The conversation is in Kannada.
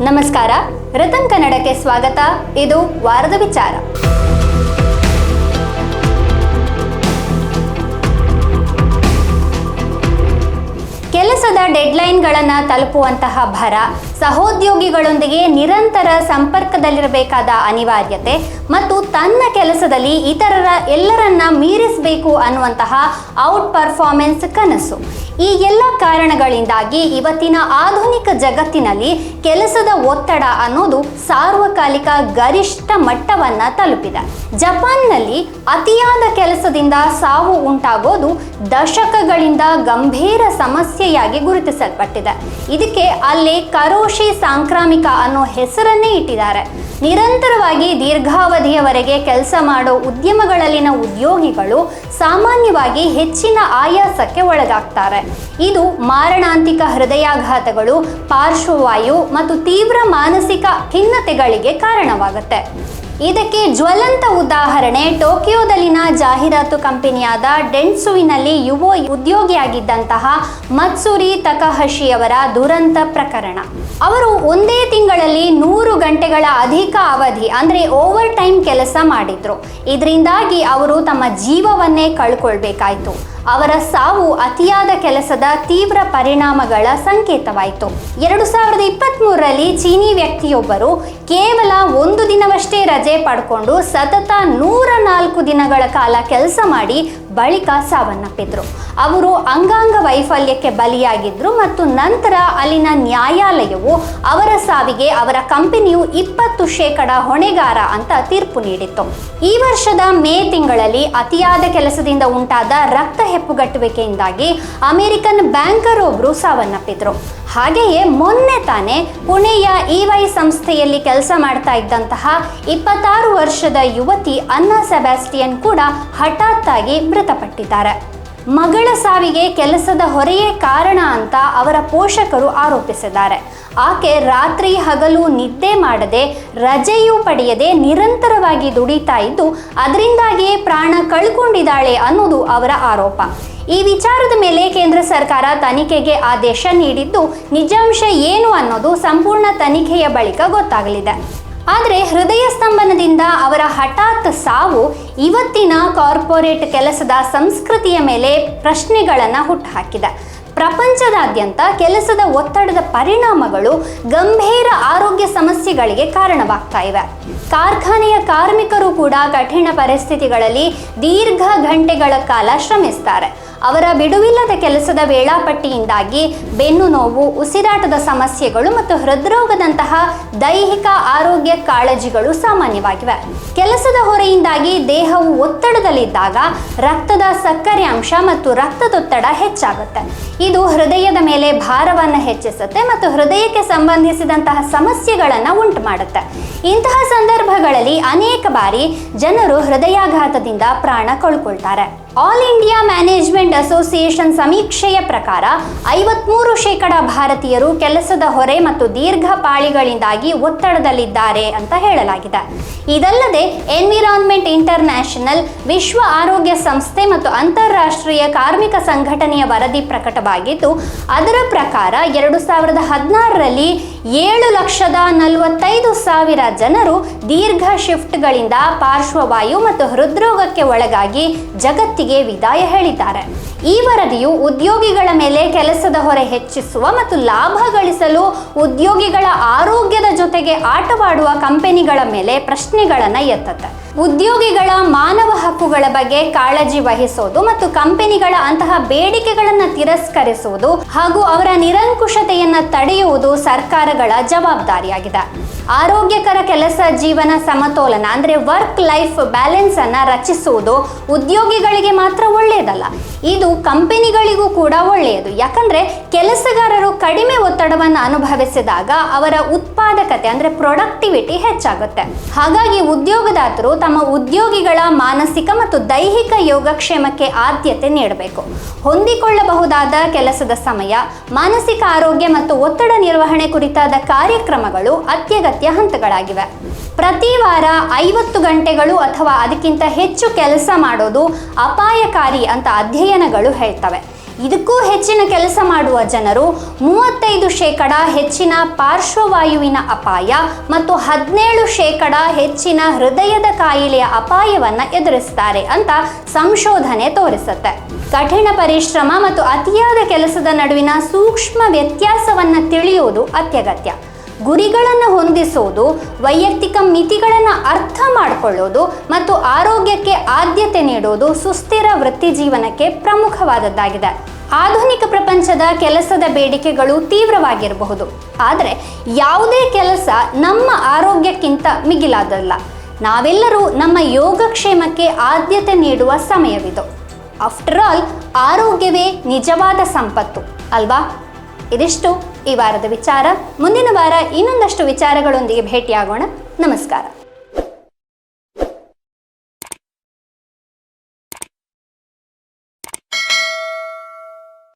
ನಮಸ್ಕಾರ. ರತನ್ ಕನ್ನಡಕ್ಕೆ ಸ್ವಾಗತ. ಇದು ವಾರದ ವಿಚಾರ. ಕೆಲಸದ ಡೆಡ್ಲೈನ್ಗಳನ್ನು ತಲುಪುವಂತಹ ಭರ. ಸಹೋದ್ಯೋಗಿಗಳೊಂದಿಗೆ ನಿರಂತರ ಸಂಪರ್ಕದಲ್ಲಿರಬೇಕಾದ ಅನಿವಾರ್ಯತೆ ಮತ್ತು ತನ್ನ ಕೆಲಸದಲ್ಲಿ ಇತರರ ಎಲ್ಲರನ್ನ ಮೀರಿಸಬೇಕು ಅನ್ನುವಂತಹ ಔಟ್ ಪರ್ಫಾರ್ಮೆನ್ಸ್ ಕನಸು. ಈ ಎಲ್ಲ ಕಾರಣಗಳಿಂದಾಗಿ ಇವತ್ತಿನ ಆಧುನಿಕ ಜಗತ್ತಿನಲ್ಲಿ ಕೆಲಸದ ಒತ್ತಡ ಅನ್ನೋದು ಸಾರ್ವಕಾಲಿಕ ಗರಿಷ್ಠ ಮಟ್ಟವನ್ನ ತಲುಪಿದೆ. ಜಪಾನ್ನಲ್ಲಿ ಅತಿಯಾದ ಕೆಲಸದಿಂದ ಸಾವು ಉಂಟಾಗೋದು ದಶಕಗಳಿಂದ ಗಂಭೀರ ಸಮಸ್ಯೆಯಾಗಿ ಗುರುತಿಸಲ್ಪಟ್ಟಿದೆ. ಇದಕ್ಕೆ ಅಲ್ಲಿ ಕರೋಶಿ ಸಾಂಕ್ರಾಮಿಕ ಅನ್ನೋ ಹೆಸರನ್ನೇ ಇಟ್ಟಿದ್ದಾರೆ. ನಿರಂತರವಾಗಿ ದೀರ್ಘಾವಧಿಯವರೆಗೆ ಕೆಲಸ ಮಾಡೋ ಉದ್ಯಮಗಳಲ್ಲಿನ ಉದ್ಯೋಗಿಗಳು ಸಾಮಾನ್ಯವಾಗಿ ಹೆಚ್ಚಿನ ಆಯಾಸಕ್ಕೆ ಒಳಗಾಗ್ತಾರೆ. ಇದು ಮಾರಣಾಂತಿಕ ಹೃದಯಾಘಾತಗಳು, ಪಾರ್ಶ್ವವಾಯು ಮತ್ತು ತೀವ್ರ ಮಾನಸಿಕ ಖಿನ್ನತೆಗಳಿಗೆ ಕಾರಣವಾಗುತ್ತೆ. ಇದಕ್ಕೆ ಜ್ವಲಂತ ಉದಾಹರಣೆ ಟೋಕಿಯೋದಲ್ಲಿನ ಜಾಹೀರಾತು ಕಂಪನಿಯಾದ ಡೆನ್ಸುವಿನಲ್ಲಿ ಯುವ ಉದ್ಯೋಗಿಯಾಗಿದ್ದಂತಹ ಮತ್ಸುರಿ ತಕಹಶಿಯವರ ದುರಂತ ಪ್ರಕರಣ. ಅವರು ಒಂದೇ ತಿಂಗಳಲ್ಲಿ ನೂರು ಗಂಟೆಗಳ ಅಧಿಕ ಅವಧಿ, ಅಂದರೆ ಓವರ್ ಟೈಮ್ ಕೆಲಸ ಮಾಡಿದ್ರು. ಇದರಿಂದಾಗಿ ಅವರು ತಮ್ಮ ಜೀವವನ್ನೇ ಕಳ್ಕೊಳ್ಬೇಕಾಯ್ತು. ಅವರ ಸಾವು ಅತಿಯಾದ ಕೆಲಸದ ತೀವ್ರ ಪರಿಣಾಮಗಳ ಸಂಕೇತವಾಯಿತು. ಎರಡು ಸಾವಿರದ ಇಪ್ಪತ್ತ್ಮೂರರಲ್ಲಿ ಚೀನಿ ವ್ಯಕ್ತಿಯೊಬ್ಬರು ಕೇವಲ ಒಂದು ದಿನವಷ್ಟೇ ರಜೆ ಪಡ್ಕೊಂಡು ಸತತ ನೂರ ನಾಲ್ಕು ದಿನಗಳ ಕಾಲ ಕೆಲಸ ಮಾಡಿ ಬಳಿಕ ಸಾವನ್ನಪ್ಪಿದ್ರು. ಅವರು ಅಂಗಾಂಗ ವೈಫಲ್ಯಕ್ಕೆ ಬಲಿಯಾಗಿದ್ರು ಮತ್ತು ನಂತರ ಅಲ್ಲಿನ ನ್ಯಾಯಾಲಯವು ಅವರ ಸಾವಿಗೆ ಅವರ ಕಂಪನಿಯು ಇಪ್ಪತ್ತು ಶೇಕಡ ಹೊಣೆಗಾರ ಅಂತ ತೀರ್ಪು ನೀಡಿತ್ತು. ಈ ವರ್ಷದ ಮೇ ತಿಂಗಳಲ್ಲಿ ಅತಿಯಾದ ಕೆಲಸದಿಂದ ಉಂಟಾದ ರಕ್ತ ಹೆಪ್ಪುಗಟ್ಟುವಿಕೆಯಿಂದಾಗಿ ಅಮೆರಿಕನ್ ಬ್ಯಾಂಕರ್ ಒಬ್ರು ಸಾವನ್ನಪ್ಪಿದ್ರು. ಹಾಗೆಯೇ ಮೊನ್ನೆ ತಾನೇ ಪುಣೆಯ ಇವೈ ಸಂಸ್ಥೆಯಲ್ಲಿ ಕೆಲಸ ಮಾಡ್ತಾ ಇದ್ದಂತಹ ಇಪ್ಪತ್ತಾರು ವರ್ಷದ ಯುವತಿ ಅನ್ನಾ ಸೆಬಾಸ್ಟಿಯನ್ ಕೂಡ ಹಠಾತ್ತಾಗಿ ಮೃತಪಟ್ಟಿದ್ದಾರೆ. ಮಗಳ ಸಾವಿಗೆ ಕೆಲಸದ ಹೊರೆಯೇ ಕಾರಣ ಅಂತ ಅವರ ಪೋಷಕರು ಆರೋಪಿಸಿದ್ದಾರೆ. ಆಕೆ ರಾತ್ರಿ ಹಗಲು ನಿದ್ದೆ ಮಾಡದೆ ರಜೆಯೂ ಪಡೆಯದೆ ನಿರಂತರವಾಗಿ ದುಡಿತಾ ಇದ್ದು, ಅದರಿಂದಾಗಿಯೇ ಪ್ರಾಣ ಕಳ್ಕೊಂಡಿದ್ದಾಳೆ ಅನ್ನೋದು ಅವರ ಆರೋಪ. ಈ ವಿಚಾರದ ಮೇಲೆ ಕೇಂದ್ರ ಸರ್ಕಾರ ತನಿಖೆಗೆ ಆದೇಶ ನೀಡಿದ್ದು ನಿಜಾಂಶ ಏನು ಅನ್ನೋದು ಸಂಪೂರ್ಣ ತನಿಖೆಯ ಬಳಿಕ ಗೊತ್ತಾಗಲಿದೆ. ಆದರೆ ಹೃದಯ ಸ್ತಂಭನದಿಂದ ಅವರ ಹಠಾತ್ ಸಾವು ಇವತ್ತಿನ ಕಾರ್ಪೊರೇಟ್ ಕೆಲಸದ ಸಂಸ್ಕೃತಿಯ ಮೇಲೆ ಪ್ರಶ್ನೆಗಳನ್ನು ಹುಟ್ಟುಹಾಕಿದೆ. ಪ್ರಪಂಚದಾದ್ಯಂತ ಕೆಲಸದ ಒತ್ತಡದ ಪರಿಣಾಮಗಳು ಗಂಭೀರ ಆರೋಗ್ಯ ಸಮಸ್ಯೆಗಳಿಗೆ ಕಾರಣವಾಗ್ತಾ ಇವೆ. ಕಾರ್ಖಾನೆಯ ಕಾರ್ಮಿಕರು ಕೂಡ ಕಠಿಣ ಪರಿಸ್ಥಿತಿಗಳಲ್ಲಿ ದೀರ್ಘ ಗಂಟೆಗಳ ಕಾಲ ಶ್ರಮಿಸ್ತಾರೆ. ಅವರ ಬಿಡುವಿಲ್ಲದ ಕೆಲಸದ ವೇಳಾಪಟ್ಟಿಯಿಂದಾಗಿ ಬೆನ್ನು ನೋವು, ಉಸಿರಾಟದ ಸಮಸ್ಯೆಗಳು ಮತ್ತು ಹೃದ್ರೋಗದಂತಹ ದೈಹಿಕ ಆರೋಗ್ಯ ಕಾಳಜಿಗಳು ಸಾಮಾನ್ಯವಾಗಿವೆ. ಕೆಲಸದ ಹೊರೆಯಿಂದಾಗಿ ದೇಹವು ಒತ್ತಡದಲ್ಲಿದ್ದಾಗ ರಕ್ತದ ಸಕ್ಕರೆ ಅಂಶ ಮತ್ತು ರಕ್ತದೊತ್ತಡ ಹೆಚ್ಚಾಗುತ್ತೆ. ಇದು ಹೃದಯದ ಮೇಲೆ ಭಾರವನ್ನು ಹೆಚ್ಚಿಸುತ್ತೆ ಮತ್ತು ಹೃದಯಕ್ಕೆ ಸಂಬಂಧಿಸಿದಂತಹ ಸಮಸ್ಯೆಗಳನ್ನು ಉಂಟು ಮಾಡುತ್ತೆ. ಇಂತಹ ಸಂದರ್ಭಗಳಲ್ಲಿ ಅನೇಕ ಬಾರಿ ಜನರು ಹೃದಯಾಘಾತದಿಂದ ಪ್ರಾಣ ಕಳ್ಕೊಳ್ತಾರೆ. ಆಲ್ ಇಂಡಿಯಾ ಮ್ಯಾನೇಜ್ಮೆಂಟ್ ಅಸೋಸಿಯೇಷನ್ ಸಮೀಕ್ಷೆಯ ಪ್ರಕಾರ ಐವತ್ಮೂರು ಶೇಕಡ ಭಾರತೀಯರು ಕೆಲಸದ ಹೊರೆ ಮತ್ತು ದೀರ್ಘ ಪಾಳಿಗಳಿಂದಾಗಿ ಒತ್ತಡದಲ್ಲಿದ್ದಾರೆ ಅಂತ ಹೇಳಲಾಗಿದೆ. ಇದಲ್ಲದೆ ಎನ್ವಿರಾನ್ಮೆಂಟ್ ಇಂಟರ್ನ್ಯಾಷನಲ್, ವಿಶ್ವ ಆರೋಗ್ಯ ಸಂಸ್ಥೆ ಮತ್ತು ಅಂತಾರಾಷ್ಟ್ರೀಯ ಕಾರ್ಮಿಕ ಸಂಘಟನೆಯ ವರದಿ ಪ್ರಕಟವಾಗಿದ್ದು, ಅದರ ಪ್ರಕಾರ ಎರಡು ಸಾವಿರದ ಹದಿನಾರರಲ್ಲಿ ಏಳು ಲಕ್ಷದ ನಲವತ್ತೈದು ಸಾವಿರ ಜನರು ದೀರ್ಘ ಶಿಫ್ಟ್ಗಳಿಂದ ಪಾರ್ಶ್ವವಾಯು ಮತ್ತು ಹೃದ್ರೋಗಕ್ಕೆ ಒಳಗಾಗಿ ಜಗತ್ತಿಗೆ ವಿದಾಯ ಹೇಳಿದ್ದಾರೆ. ಈ ವರದಿಯು ಉದ್ಯೋಗಿಗಳ ಮೇಲೆ ಕೆಲಸದ ಹೊರೆ ಹೆಚ್ಚಿಸುವ ಮತ್ತು ಲಾಭ ಗಳಿಸಲು ಉದ್ಯೋಗಿಗಳ ಆರೋಗ್ಯದ ಜೊತೆಗೆ ಆಟವಾಡುವ ಕಂಪನಿಗಳ ಮೇಲೆ ಪ್ರಶ್ನೆಗಳನ್ನು ಎತ್ತುತ್ತೆ. ಉದ್ಯೋಗಿಗಳ ಮಾನವ ಹಕ್ಕುಗಳ ಬಗ್ಗೆ ಕಾಳಜಿ ವಹಿಸೋದು ಮತ್ತು ಕಂಪನಿಗಳ ಅಂತಹ ಬೇಡಿಕೆಗಳನ್ನು ತಿರಸ್ಕರಿಸುವುದು ಹಾಗೂ ಅವರ ನಿರಂಕುಶತೆಯನ್ನು ತಡೆಯುವುದು ಸರ್ಕಾರಗಳ ಜವಾಬ್ದಾರಿಯಾಗಿದೆ. ಆರೋಗ್ಯಕರ ಕೆಲಸ, ಜೀವನ ಸಮತೋಲನ, ಅಂದರೆ ವರ್ಕ್ ಲೈಫ್ ಬ್ಯಾಲೆನ್ಸ್ ಅನ್ನು ರಚಿಸುವುದು ಉದ್ಯೋಗಿಗಳಿಗೆ ಮಾತ್ರ ಒಳ್ಳೆಯದಲ್ಲ. ಇದು ಕಂಪೆನಿಗಳಿಗೂ ಕೂಡ ಒಳ್ಳೆಯದು. ಯಾಕಂದ್ರೆ ಕೆಲಸಗಾರರು ಕಡಿಮೆ ಒತ್ತಡವನ್ನು ಅನುಭವಿಸಿದಾಗ ಅವರ ಉತ್ಪಾದಕತೆ, ಅಂದ್ರೆ ಪ್ರೊಡಕ್ಟಿವಿಟಿ ಹೆಚ್ಚಾಗುತ್ತೆ. ಹಾಗಾಗಿ ಉದ್ಯೋಗದಾತರು ತಮ್ಮ ಉದ್ಯೋಗಿಗಳ ಮಾನಸಿಕ ಮತ್ತು ದೈಹಿಕ ಯೋಗಕ್ಷೇಮಕ್ಕೆ ಆದ್ಯತೆ ನೀಡಬೇಕು. ಹೊಂದಿಕೊಳ್ಳಬಹುದಾದ ಕೆಲಸದ ಸಮಯ, ಮಾನಸಿಕ ಆರೋಗ್ಯ ಮತ್ತು ಒತ್ತಡ ನಿರ್ವಹಣೆ ಕುರಿತಾದ ಕಾರ್ಯಕ್ರಮಗಳು ಅತ್ಯಗತ್ಯ. ಹಂತಗಳಾಗಿವೆ. ಪ್ರತಿ ವಾರ ಐವತ್ತು ಗಂಟೆಗಳು ಅಥವಾ ಅದಕ್ಕಿಂತ ಹೆಚ್ಚು ಕೆಲಸ ಮಾಡೋದು ಅಪಾಯಕಾರಿ ಅಂತ ಅಧ್ಯಯನಗಳು ಹೇಳ್ತವೆ. ಇದಕ್ಕೂ ಹೆಚ್ಚಿನ ಕೆಲಸ ಮಾಡುವ ಜನರು ಮೂವತ್ತೈದು ಶೇಕಡ ಹೆಚ್ಚಿನ ಪಾರ್ಶ್ವವಾಯುವಿನ ಅಪಾಯ ಮತ್ತು ಹದಿನೇಳು ಶೇಕಡ ಹೆಚ್ಚಿನ ಹೃದಯದ ಕಾಯಿಲೆಯ ಅಪಾಯವನ್ನು ಎದುರಿಸ್ತಾರೆ ಅಂತ ಸಂಶೋಧನೆ ತೋರಿಸುತ್ತೆ. ಕಠಿಣ ಪರಿಶ್ರಮ ಮತ್ತು ಅತಿಯಾದ ಕೆಲಸದ ನಡುವಿನ ಸೂಕ್ಷ್ಮ ವ್ಯತ್ಯಾಸವನ್ನು ತಿಳಿಯುವುದು ಅತ್ಯಗತ್ಯ. ಗುರಿಗಳನ್ನು ಹೊಂದಿಸೋದು, ವೈಯಕ್ತಿಕ ಮಿತಿಗಳನ್ನು ಅರ್ಥ ಮಾಡಿಕೊಳ್ಳೋದು ಮತ್ತು ಆರೋಗ್ಯಕ್ಕೆ ಆದ್ಯತೆ ನೀಡೋದು ಸುಸ್ಥಿರ ವೃತ್ತಿ ಜೀವನಕ್ಕೆ ಪ್ರಮುಖವಾದದ್ದಾಗಿದೆ. ಆಧುನಿಕ ಪ್ರಪಂಚದ ಕೆಲಸದ ಬೇಡಿಕೆಗಳು ತೀವ್ರವಾಗಿರಬಹುದು. ಆದರೆ ಯಾವುದೇ ಕೆಲಸ ನಮ್ಮ ಆರೋಗ್ಯಕ್ಕಿಂತ ಮಿಗಿಲಾದಲ್ಲ. ನಾವೆಲ್ಲರೂ ನಮ್ಮ ಯೋಗಕ್ಷೇಮಕ್ಕೆ ಆದ್ಯತೆ ನೀಡುವ ಸಮಯವಿದು. ಆಫ್ಟರ್ ಆಲ್ ಆರೋಗ್ಯವೇ ನಿಜವಾದ ಸಂಪತ್ತು, ಅಲ್ವಾ? ಇದಿಷ್ಟು. ಈ ವಾರದ ವಿಚಾರ. ಮುಂದಿನ ವಾರ ಇನ್ನೊಂದಷ್ಟು ವಿಚಾರಗಳೊಂದಿಗೆ ಭೇಟಿಯಾಗೋಣ. ನಮಸ್ಕಾರ.